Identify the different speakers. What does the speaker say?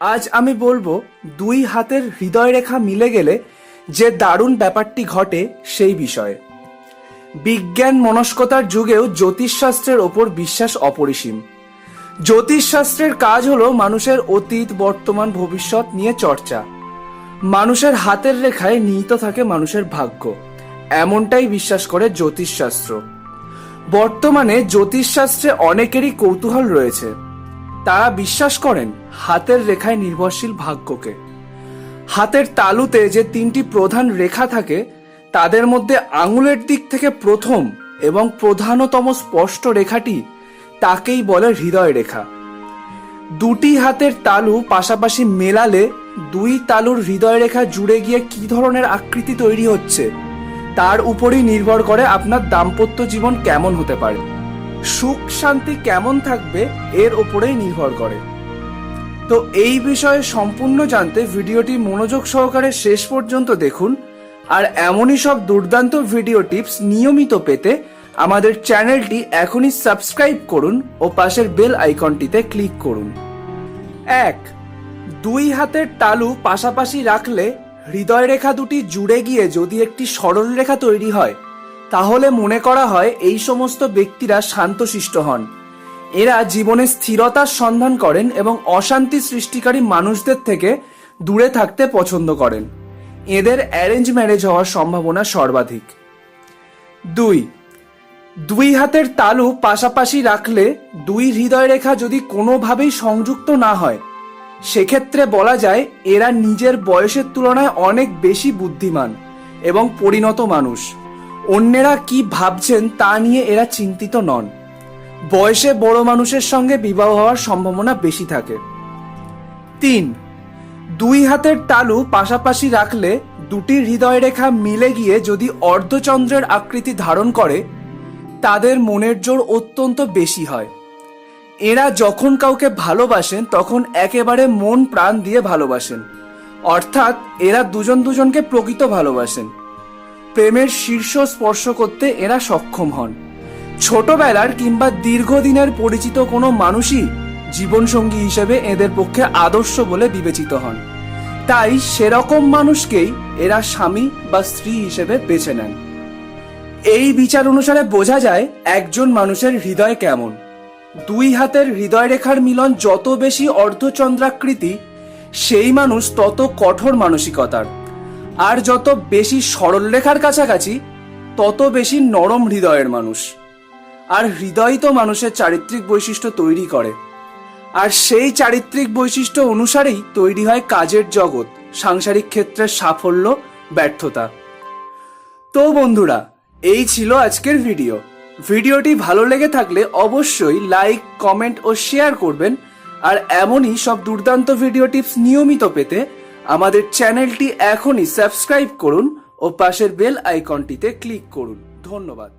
Speaker 1: আজ আমি বলব, দুই হাতের হৃদয় রেখা মিলে গেলে যে দারুণ ব্যাপারটি ঘটে সেই বিষয়ে। বিজ্ঞান মনস্কতার যুগেও জ্যোতিষশাস্ত্রের ওপর বিশ্বাস অপরিসীম। জ্যোতিষশাস্ত্রের কাজ হলো মানুষের অতীত, বর্তমান, ভবিষ্যৎ নিয়ে চর্চা। মানুষের হাতের রেখায় নিহিত থাকে মানুষের ভাগ্য। এমনটাই বিশ্বাস করে জ্যোতিষশাস্ত্র। বর্তমানে জ্যোতিষশাস্ত্রে অনেকেরই কৌতূহল রয়েছে। তারা বিশ্বাস করেন হাতের রেখায় নির্ভরশীল ভাগ্যকে। হাতের তালুতে যে তিনটি প্রধান রেখা থাকে, তাদের মধ্যে আঙুলের দিক থেকে প্রথম এবং প্রধানতম স্পষ্ট রেখাটি তাকেই বলে হৃদয় রেখা। দুটি হাতের তালু পাশাপাশি মেলালে দুই তালুর হৃদয় রেখা জুড়ে গিয়ে কি ধরনের আকৃতি তৈরি হচ্ছে, তার উপরই নির্ভর করে আপনার দাম্পত্য জীবন কেমন হতে পারে। সুখ শান্তি কেমন থাকবে এর ওপরেই নির্ভর করে। তো এই বিষয়ে সম্পূর্ণ জানতে ভিডিওটি মনোযোগ সহকারে শেষ পর্যন্ত দেখুন, আর এমনই সব দুর্দান্ত ভিডিও টিপস নিয়মিত পেতে আমাদের চ্যানেলটি এখনই সাবস্ক্রাইব করুন ও পাশের বেল আইকনটিতে ক্লিক করুন। এক, দুই হাতের তালু পাশাপাশি রাখলে হৃদয় রেখা দুটি জুড়ে গিয়ে যদি একটি সরল রেখা তৈরি হয় তাহলে মনে করা হয় এই সমস্ত ব্যক্তিরা শান্তশিষ্ট হন। এরা জীবনে স্থিরতার সন্ধান করেন এবং অশান্তি সৃষ্টিকারী মানুষদের থেকে দূরে থাকতে পছন্দ করেন। এদের অ্যারেঞ্জ ম্যারেজ হওয়ার সম্ভাবনা সর্বাধিক। দুই দুই হাতের তালু পাশাপাশি রাখলে দুই হৃদয় রেখা যদি কোনোভাবেই সংযুক্ত না হয়, সেক্ষেত্রে বলা যায় এরা নিজের বয়সের তুলনায় অনেক বেশি বুদ্ধিমান এবং পরিণত মানুষ। অন্যেরা কি ভাবছেন তা নিয়ে এরা চিন্তিত নন। বয়সে বড় মানুষের সঙ্গে বিবাহ হওয়ার সম্ভাবনা বেশি থাকে। তিন, দুই হাতের তালু পাশাপাশি রাখলে দুটি হৃদয় রেখা মিলে গিয়ে যদি অর্ধচন্দ্রের আকৃতি ধারণ করে, তাদের মনের জোর অত্যন্ত বেশি হয়। এরা যখন কাউকে ভালোবাসেন, তখন একেবারে মন প্রাণ দিয়ে ভালোবাসেন। অর্থাৎ এরা দুজন দুজনকে প্রকৃত ভালোবাসেন। প্রেমের শীর্ষ স্পর্শ করতে এরা সক্ষম হন। ছোটবেলার কিংবা দীর্ঘদিনের পরিচিত কোনো মানুষই জীবনসঙ্গী হিসেবে এদের পক্ষে আদর্শ বলে বিবেচিত হন। তাই সেরকম মানুষকেই এরা স্বামী বা স্ত্রী হিসেবে বেছে নেন। এই বিচার অনুসারে বোঝা যায় একজন মানুষের হৃদয় কেমন। দুই হাতের হৃদয় রেখার মিলন যত বেশি অর্ধচন্দ্রাকৃতি, সেই মানুষ তত কঠোর মানসিকতার। আর যত বেশি সরল রেখার কাছাকাছি, তত বেশি নরম হৃদয়ের মানুষ। আর হৃদয় তো মানুষের চারিত্রিক বৈশিষ্ট্য তৈরি করে। আর সেই চারিত্রিক বৈশিষ্ট্য অনুসারেই তৈরি হয় কাজের জগৎ, সাংসারিক ক্ষেত্রের সাফল্য, ব্যর্থতা। তো বন্ধুরা, এই ছিল আজকের ভিডিও। ভিডিওটি ভালো লেগে থাকলে অবশ্যই লাইক, কমেন্ট ও শেয়ার করবেন। আর এমনই সব দুর্দান্ত ভিডিও টিপস নিয়মিত পেতে আমাদের চ্যানেলটি এখনই সাবস্ক্রাইব করুন ও পাশের বেল আইকনটিতে ক্লিক করুন। ধন্যবাদ।